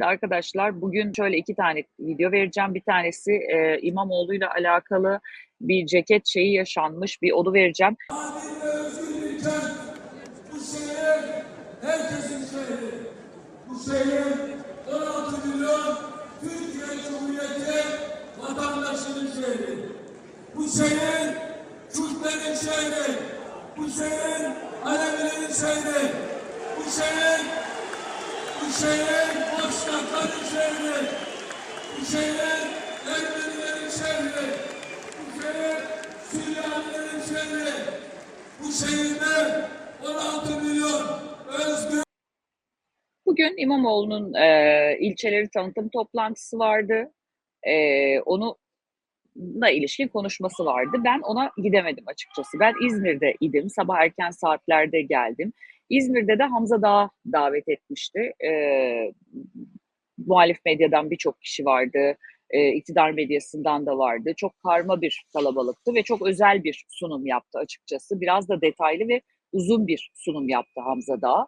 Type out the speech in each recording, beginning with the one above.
Şimdi arkadaşlar bugün şöyle iki tane video vereceğim. Bir tanesi e, İmamoğlu'yla alakalı bir ceket şeyi yaşanmış bir onu vereceğim. Bu şehir herkesin şehri. Bu şehir 16 milyon Türkiye Cumhuriyeti vatandaşının şehri. Bu şehir Kürtlerin şehri. Bu şehir Alevilerin şehri. Bu şehir bu şehir Boşnakların şehri. Şehir Ermenilerin şehri. Şehir Süryanilerin şehri. Bu şehirde 16 milyon özgür Bugün İmamoğlu'nun e, ilçeleri tanıtım toplantısı vardı. E, onu da ilişkin konuşması vardı. Ben ona gidemedim açıkçası. Ben İzmir'de idim. Sabah erken saatlerde geldim. İzmir'de de Hamza Dağ davet etmişti. E, muhalif medyadan birçok kişi vardı. E, iktidar medyasından da vardı. Çok karma bir kalabalıktı ve çok özel bir sunum yaptı açıkçası. Biraz da detaylı ve uzun bir sunum yaptı Hamza Dağ.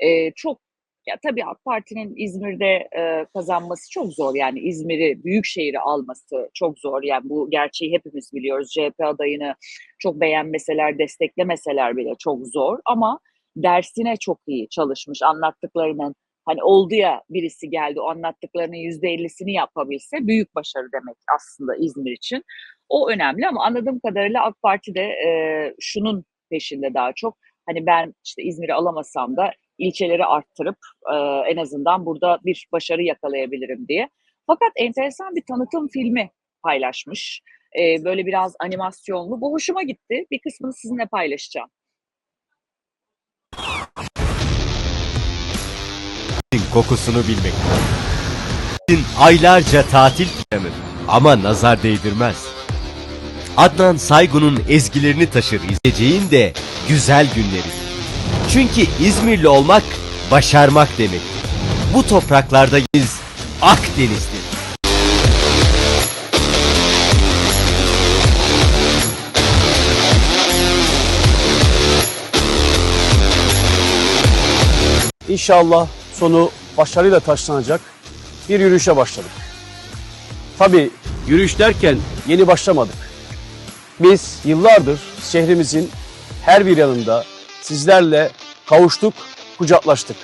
E, çok ya tabii AK Parti'nin İzmir'de e, kazanması çok zor. Yani İzmir'i, büyük şehri alması çok zor. Yani bu gerçeği hepimiz biliyoruz. CHP adayını çok beğenmeseler, desteklemeseler bile çok zor. Ama dersine çok iyi çalışmış. Anlattıklarının hani oldu ya birisi geldi o anlattıklarının yüzde ellisini yapabilse büyük başarı demek aslında İzmir için. O önemli ama anladığım kadarıyla AK Parti de e, şunun peşinde daha çok. Hani ben işte İzmir'i alamasam da ilçeleri arttırıp e, en azından burada bir başarı yakalayabilirim diye. Fakat enteresan bir tanıtım filmi paylaşmış. E, böyle biraz animasyonlu. Bu hoşuma gitti. Bir kısmını sizinle paylaşacağım. Kokusunu bilmek. Aylarca tatil planı ama nazar değdirmez. Adnan Saygun'un ezgilerini taşır izleyeceğin de güzel günleri. Çünkü İzmirli olmak başarmak demek. Bu topraklarda biz Akdeniz'dir. İnşallah sonu başarıyla taşlanacak bir yürüyüşe başladık. Tabii yürüyüş derken yeni başlamadık. Biz yıllardır şehrimizin her bir yanında sizlerle kavuştuk, kucaklaştık.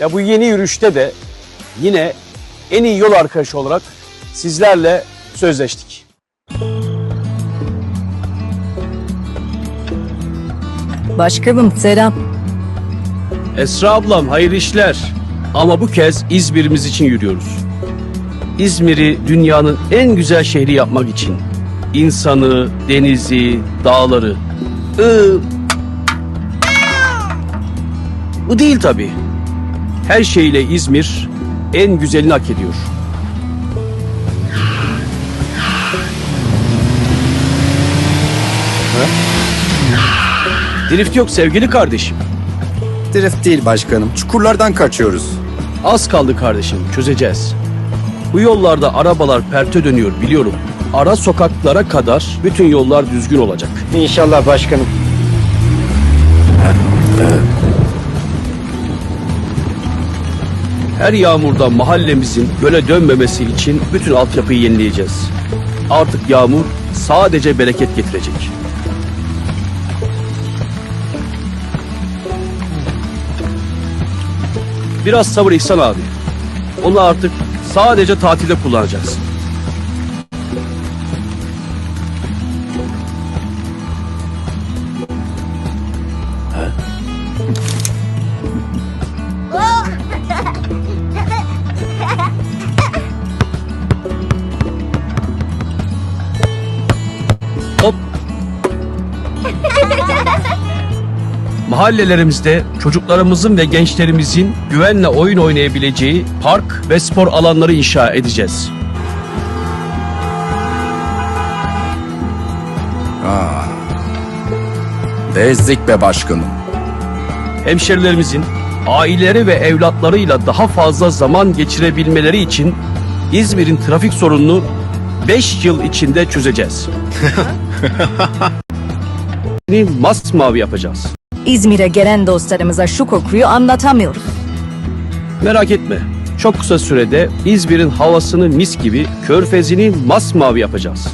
Ya bu yeni yürüyüşte de yine en iyi yol arkadaşı olarak sizlerle sözleştik. Başkanım selam. Esra ablam hayırlı işler. Ama bu kez İzmir'imiz için yürüyoruz. İzmir'i dünyanın en güzel şehri yapmak için. İnsanı, denizi, dağları. Iı, bu değil tabii. Her şeyle İzmir en güzelini hak ediyor. Drift yok sevgili kardeşim. Drift değil başkanım. Çukurlardan kaçıyoruz. Az kaldı kardeşim, çözeceğiz. Bu yollarda arabalar perte dönüyor biliyorum. Ara sokaklara kadar bütün yollar düzgün olacak. İnşallah başkanım. Her yağmurda mahallemizin göle dönmemesi için bütün altyapıyı yenileyeceğiz. Artık yağmur sadece bereket getirecek. Biraz sabır İhsan abi. Onu artık sadece tatilde kullanacaksın. Mahallelerimizde çocuklarımızın ve gençlerimizin güvenle oyun oynayabileceği park ve spor alanları inşa edeceğiz. Bezdik be başkanım. Hemşerilerimizin aileleri ve evlatlarıyla daha fazla zaman geçirebilmeleri için İzmir'in trafik sorununu 5 yıl içinde çözeceğiz. masmavi yapacağız. İzmir'e gelen dostlarımıza şu kokuyu anlatamıyoruz. Merak etme. çok kısa sürede İzmir'in havasını mis gibi, körfezini masmavi yapacağız.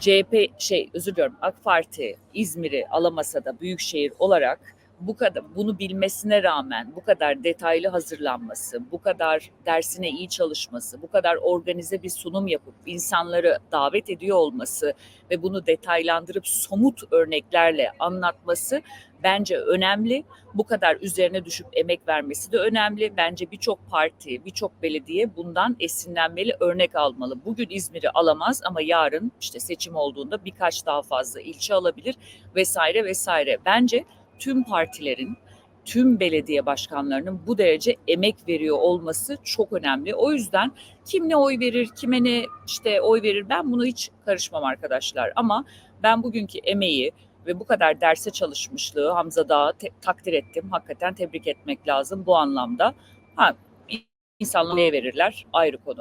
CHP şey özür diliyorum AK Parti İzmir'i alamasa da büyükşehir olarak bu kadar bunu bilmesine rağmen bu kadar detaylı hazırlanması, bu kadar dersine iyi çalışması, bu kadar organize bir sunum yapıp insanları davet ediyor olması ve bunu detaylandırıp somut örneklerle anlatması bence önemli. Bu kadar üzerine düşüp emek vermesi de önemli. Bence birçok parti, birçok belediye bundan esinlenmeli, örnek almalı. Bugün İzmir'i alamaz ama yarın işte seçim olduğunda birkaç daha fazla ilçe alabilir vesaire vesaire. Bence tüm partilerin, tüm belediye başkanlarının bu derece emek veriyor olması çok önemli. O yüzden kim ne oy verir, kime ne işte oy verir ben bunu hiç karışmam arkadaşlar. Ama ben bugünkü emeği ve bu kadar derse çalışmışlığı Hamza Dağ'ı te- takdir ettim. Hakikaten tebrik etmek lazım bu anlamda. Ha, insanlar neye verirler ayrı konu.